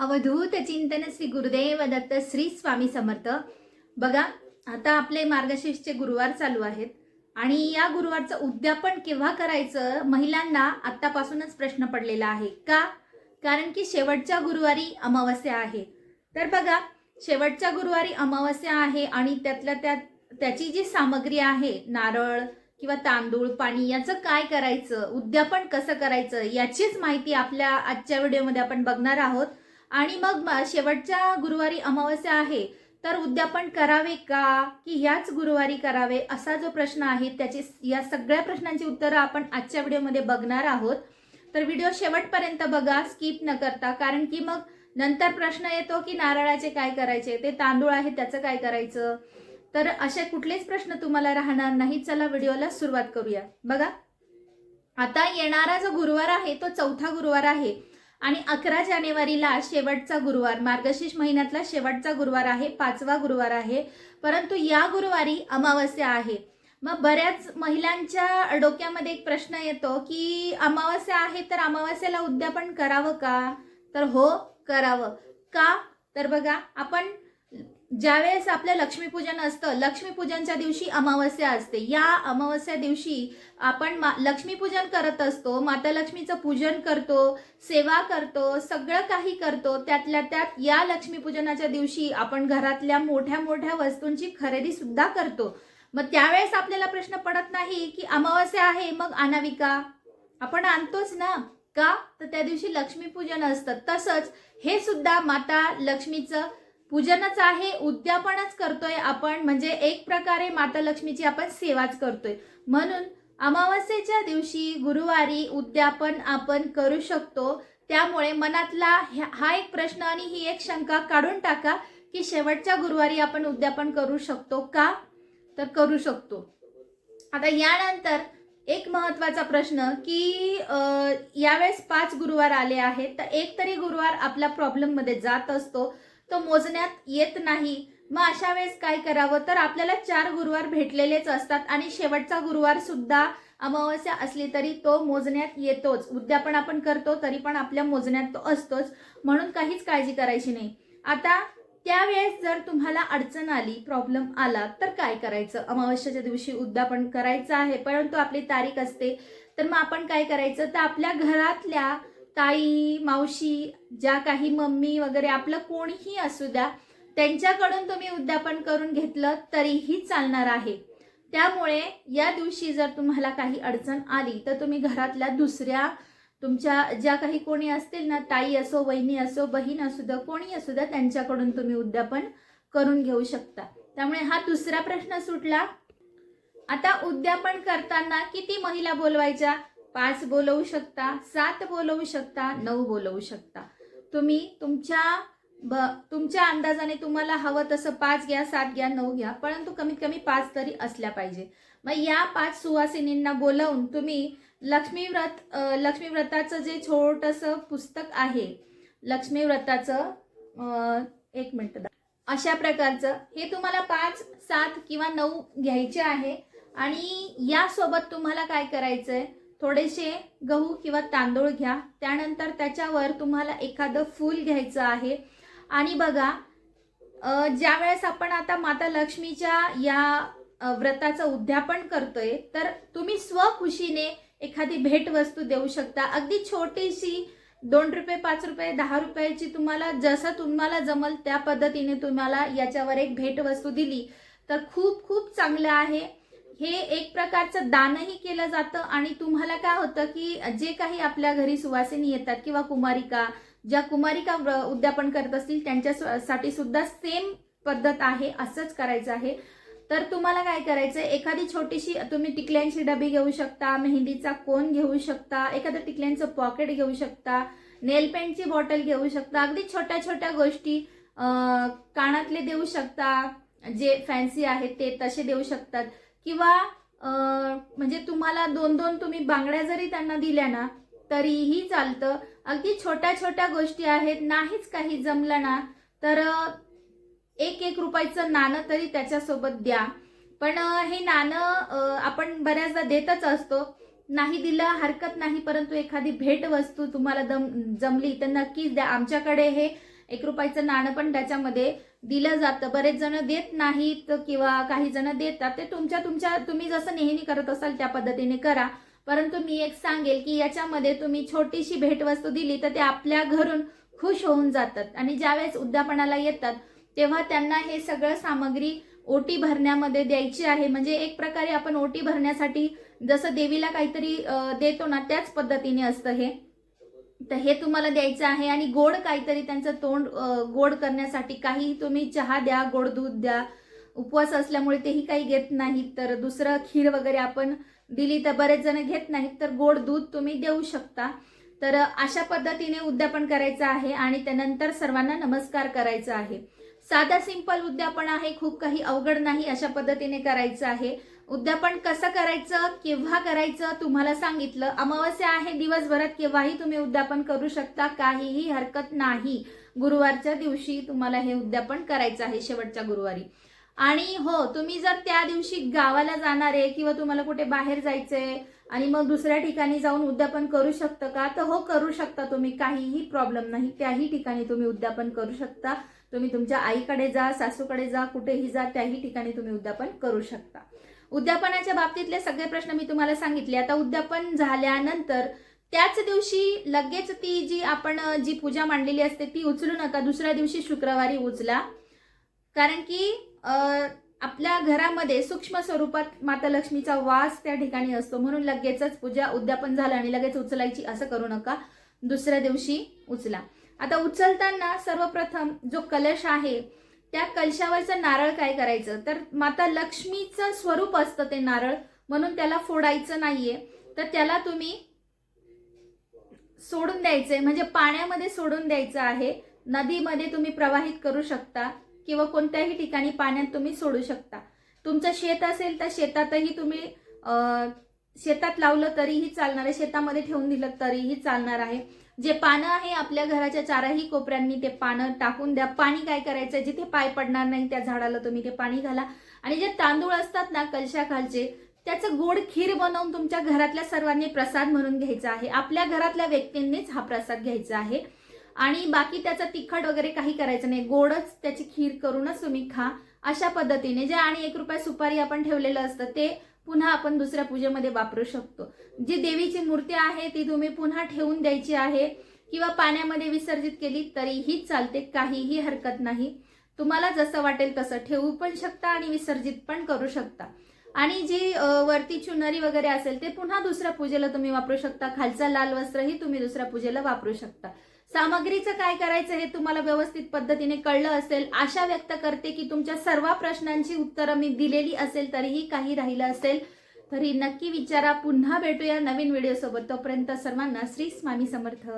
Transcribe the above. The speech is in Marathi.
अवधूत चिंतन श्री गुरुदेव दत्त श्री स्वामी समर्थ. बघा आता आपले मार्गशीर्षचे गुरुवार चालू आहेत आणि या गुरुवारचं उद्यापन केव्हा करायचं महिलांना आत्तापासूनच प्रश्न पडलेला आहे. का? कारण की शेवटच्या गुरुवारी अमावस्या आहे. तर बघा शेवटच्या गुरुवारी अमावस्या आहे आणि त्यातल्या त्यात त्याची जी सामग्री आहे नारळ किंवा तांदूळ पाणी याचं काय करायचं? उद्यापन कसं करायचं? याचीच माहिती आपल्या आजच्या व्हिडिओमध्ये आपण बघणार आहोत. आणि मग शेवटच्या गुरुवारी अमावस्या आहे तर उद्यापन करावे का? की ह्याच गुरुवारी करावे? असा जो प्रश्न आहे त्याची या सगळ्या प्रश्नांची उत्तरं आपण आजच्या व्हिडिओमध्ये बघणार आहोत. तर व्हिडिओ शेवटपर्यंत बघा स्किप न करता कारण की मग नंतर प्रश्न येतो की नारळाचे काय करायचे? ते तांदूळ आहे त्याचं काय करायचं? तर असे कुठलेच प्रश्न तुम्हाला राहणार नाही. चला व्हिडिओला सुरुवात करूया. बघा. आता येणारा जो गुरुवार आहे तो चौथा गुरुवार आहे. आणि अकरा जानेवारीला शेवटचा गुरुवार मार्गशीर्ष महिन्यातला शेवटचा गुरुवार आहे पाचवा गुरुवार आहे. परंतु या गुरुवारी अमावस्या आहे. मग बऱ्याच महिलांच्या डोक्यामध्ये एक प्रश्न येतो की अमावस्या आहे तर अमावस्याला उद्यापन करावं का? तर हो करावं. का? तर बघा आपण ज्यावेळेस आपलं लक्ष्मीपूजन असतं लक्ष्मीपूजनच्या दिवशी अमावस्या असते. या अमावस्या दिवशी आपण मा लक्ष्मीपूजन करत असतो माता लक्ष्मीचं पूजन करतो सेवा करतो सगळं काही करतो त्यातल्या त्यात या लक्ष्मीपूजनाच्या दिवशी आपण घरातल्या मोठ्या मोठ्या वस्तूंची खरेदी सुद्धा करतो. मग त्यावेळेस आपल्याला प्रश्न पडत नाही की अमावस्या आहे मग आणावी का आपण आणतोच ना. का? तर त्या दिवशी लक्ष्मीपूजन असतं. तसंच हे सुद्धा माता लक्ष्मीचं पूजनच आहे उद्यापनच करतोय आपण. म्हणजे एक प्रकारे माता लक्ष्मीची आपण सेवाच करतोय. म्हणून अमावस्येच्या दिवशी गुरुवारी उद्यापन आपण करू शकतो. त्यामुळे मनातला ह्या- हा एक प्रश्न आणि ही एक शंका काढून टाका की शेवटच्या गुरुवारी आपण उद्यापन करू शकतो का? तर करू शकतो. आता यानंतर एक महत्त्वाचा प्रश्न की यावेळेस पाच गुरुवार आले आहेत. तर एक तरी गुरुवार आपल्या प्रॉब्लेममध्ये जात असतो. तो मोजण्यात येत नाही. मग अशा वेळेस काय करावं? तर आपल्याला चार गुरुवार भेटलेलेच असतात आणि शेवटचा गुरुवार सुद्धा अमावस्या असली तरी तो मोजण्यात येतोच. उद्यापन आपण करतो तरी पण आपल्या मोजण्यात तो असतोच. म्हणून काहीच काळजी करायची नाही. आता त्यावेळेस जर तुम्हाला अडचण आली प्रॉब्लेम आला तर काय करायचं? अमावस्याच्या दिवशी उद्यापन करायचं आहे परंतु आपली तारीख असते. तर मग आपण काय करायचं? तर आपल्या घरातल्या ताई मावशी ज्या काही मम्मी वगैरे आपलं कोणीही असू द्या त्यांच्याकडून तुम्ही उद्यापन करून घेतलं तरीही चालणार आहे. त्यामुळे या दिवशी जर तुम्हाला काही अडचण आली तर तुम्ही घरातल्या दुसऱ्या तुमच्या ज्या काही कोणी असतील ना ताई असो वहिनी असो बहीण असू द्या कोणी असू द्या त्यांच्याकडून तुम्ही उद्यापन करून घेऊ शकता. त्यामुळे हा दुसरा प्रश्न सुटला. आता उद्यापन करताना किती महिला बोलवायच्या? पाच बोलवू शकता सात बोलवू शकता नऊ बोलवू शकता. तुम्ही तुमच्या ब तुमच्या अंदाजाने तुम्हाला हवं तसं पाच घ्या सात घ्या नऊ घ्या परंतु कमीत कमी पाच तरी असल्या पाहिजे. मग या पाच सुवासिनींना बोलावून तुम्ही लक्ष्मीव्रत लक्ष्मीव्रताचं लक्ष्मी व्रताचं जे छोटंसं पुस्तक आहे लक्ष्मीव्रताचं एक मिनिट अशा प्रकारचं हे तुम्हाला पाच सात किंवा नऊ घ्यायचे आहे. आणि यासोबत तुम्हाला काय करायचंय? थोडेसे गहू किंवा तांदूळ घ्या. त्यानंतर त्याच्यावर तुम्हाला एखादं फूल घ्यायचं आहे. आणि बघा ज्या ज्यावेळेस आपण आता माता लक्ष्मीच्या या व्रताचं उद्यापन करतोय तर तुम्ही स्वखुशीने एखादी भेटवस्तू देऊ शकता. अगदी छोटीशी दोन रुपये पाच रुपये दहा रुपयाची तुम्हाला जसं तुम्हाला जमल त्या पद्धतीने तुम्हाला याच्यावर एक भेटवस्तू दिली तर खूप खूप चांगलं आहे. हे एक प्रकारचं दानही केलं जातं आणि तुम्हाला काय होतं की जे काही आपल्या घरी सुवासिनी येतात किंवा कुमारिका ज्या कुमारिका उद्यापन करत असतील त्यांच्यासाठी सुद्धा सेम पद्धत आहे असंच करायचं आहे. तर तुम्हाला काय करायचं एखादी छोटीशी तुम्ही टिकल्यांची डबी घेऊ शकता मेहंदीचा कोन घेऊ शकता एखादं टिकल्यांचं पॉकेट घेऊ शकता नेल पेंटची बॉटल घेऊ शकता अगदी छोट्या छोट्या गोष्टी कानातले देऊ शकता जे फॅन्सी आहेत ते तसे देऊ शकतात. किंवा म्हणजे तुम्हाला दोन दोन तुम्ही बांगड्या जरी त्यांना दिल्या ना तरीही चालतं. अगदी छोट्या छोट्या गोष्टी आहेत नाहीच काही जमलं ना तर एक एक रुपयाचं नाणं तरी त्याच्यासोबत द्या. पण हे नाणं आपण बऱ्याचदा देतच असतो. नाही दिलं हरकत नाही परंतु एखादी भेट वस्तू तुम्हाला दम जमली तर नक्कीच द्या. आमच्याकडे हे एक रुपयाचं नाणं पण त्याच्यामध्ये दिलं जातं. बरेच जण देत नाहीत किंवा काही जण देतात. ते तुमच्या तुमच्या तुम्ही जसं नेहमी करत असाल त्या पद्धतीने करा. परंतु मी एक सांगेल की याच्यामध्ये तुम्ही छोटीशी भेटवस्तू दिली तर ते आपल्या घरून खुश होऊन जातात. आणि ज्यावेळेस उद्यापनाला येतात तेव्हा त्यांना हे सगळं सामग्री ओटी भरण्यामध्ये द्यायची आहे. म्हणजे एक प्रकारे आपण ओटी भरण्यासाठी जसं देवीला काहीतरी देतो ना त्याच पद्धतीने असतं हे. तर हे तुम्हाला द्यायचं आहे आणि गोड काहीतरी त्यांचं तोंड गोड करण्यासाठी काही तुम्ही चहा द्या गोड दूध द्या. उपवास असल्यामुळे तेही काही घेत नाहीत. तर दुसरं खीर वगैरे आपण दिली तर बरेच जण घेत नाहीत. तर गोड दूध तुम्ही देऊ शकता. तर अशा पद्धतीने उद्यापन करायचं आहे आणि त्यानंतर सर्वांना नमस्कार करायचा आहे. साधा सिंपल उद्यापन आहे. खूप काही अवघड नाही अशा पद्धतीने करायचं आहे. उद्यापन कसं करायचं केव्हा करायचं तुम्हाला सांगितलं. अमावस्या आहे दिवसभरात केव्हाही तुम्ही उद्यापन करू शकता. काहीही हरकत नाही. गुरुवारच्या दिवशी तुम्हाला हे उद्यापन करायचं आहे शेवटच्या गुरुवारी. आणि हो तुम्ही जर त्या दिवशी गावाला जाणार आहे किंवा तुम्हाला कुठे बाहेर जायचंय आणि मग दुसऱ्या ठिकाणी जाऊन उद्यापन करू शकता का? तर हो करू शकता तुम्ही. काहीही प्रॉब्लेम नाही. त्याही ठिकाणी तुम्ही उद्यापन करू शकता. तुम्ही तुमच्या आईकडे जा सासूकडे जा कुठेही जा त्याही ठिकाणी तुम्ही उद्यापन करू शकता. उद्यापनाच्या बाबतीतले सगळे प्रश्न मी तुम्हाला सांगितले. आता उद्यापन झाल्यानंतर त्याच दिवशी लगेच ती जी आपण जी पूजा मांडलेली असते ती उचलू नका. दुसऱ्या दिवशी शुक्रवारी उचला. कारण की आपल्या घरामध्ये सूक्ष्म स्वरूपात माता लक्ष्मीचा वास त्या ठिकाणी असतो. म्हणून लगेचच पूजा उद्यापन झालं आणि लगेच उचलायची असं करू नका. दुसऱ्या दिवशी उचला. आता उचलताना सर्वप्रथम जो कलश आहे त्या कलशावरचं नारळ काय करायचं? तर माता लक्ष्मीचं स्वरूप असतं ते नारळ. म्हणून त्याला फोडायचं नाहीये. तर त्याला तुम्ही सोडून द्यायचंय. म्हणजे पाण्यामध्ये सोडून द्यायचं आहे. नदीमध्ये तुम्ही प्रवाहित करू शकता किंवा कोणत्याही ठिकाणी पाण्यात तुम्ही सोडू शकता. तुमचं शेत असेल तर शेतातही तुम्ही शेतात लावलं तरीही चालणार आहे. शेतामध्ये ठेवून दिलं तरीही चालणार आहे. जे पानं आहे आपल्या घराच्या चारही कोपऱ्यांनी ते पानं टाकून द्या. पाणी काय करायचं जिथे पाय पडणार नाही त्या झाडाला तुम्ही ते पाणी घाला. आणि जे तांदूळ असतात ना कलशाखालचे त्याचं गोड खीर बनवून तुमच्या घरातल्या सर्वांनी प्रसाद म्हणून घ्यायचा आहे. आपल्या घरातल्या व्यक्तींनीच हा प्रसाद घ्यायचा आहे. आणि बाकी त्याचं तिखट वगैरे काही करायचं नाही. गोडच त्याची खीर करूनच तुम्ही खा. अशा पद्धतीने जे आणि एक रुपया सुपारी आपण ठेवलेलं असतं ते पुन्हा आपण दुसऱ्या पूजेमध्ये वापरू शकतो. जी देवीची मूर्ती आहे ती तुम्ही पुन्हा ठेवून द्यायची आहे किंवा पाण्यामध्ये विसर्जित केली तरीही चालते काहीही हरकत नाही. तुम्हाला जसं वाटेल तसं ठेवू पण शकता आणि विसर्जित पण करू शकता. आणि जी वरती चुनरी वगैरे असेल ते पुन्हा दुसऱ्या पूजेला तुम्ही वापरू शकता. खालचा लाल वस्त्रही तुम्ही दुसऱ्या पूजेला वापरू शकता. सामग्रीचं काय करायचं हे तुम्हाला व्यवस्थित पद्धतीने कळलं असेल आशा व्यक्त करते की तुमच्या सर्व प्रश्नांची उत्तरं मी दिलेली असेल तरीही काही राहिलं असेल तरी नक्की विचारा. पुन्हा भेटूया नवीन व्हिडिओ सोबत तोपर्यंत सर्वांना श्री स्वामी समर्थ.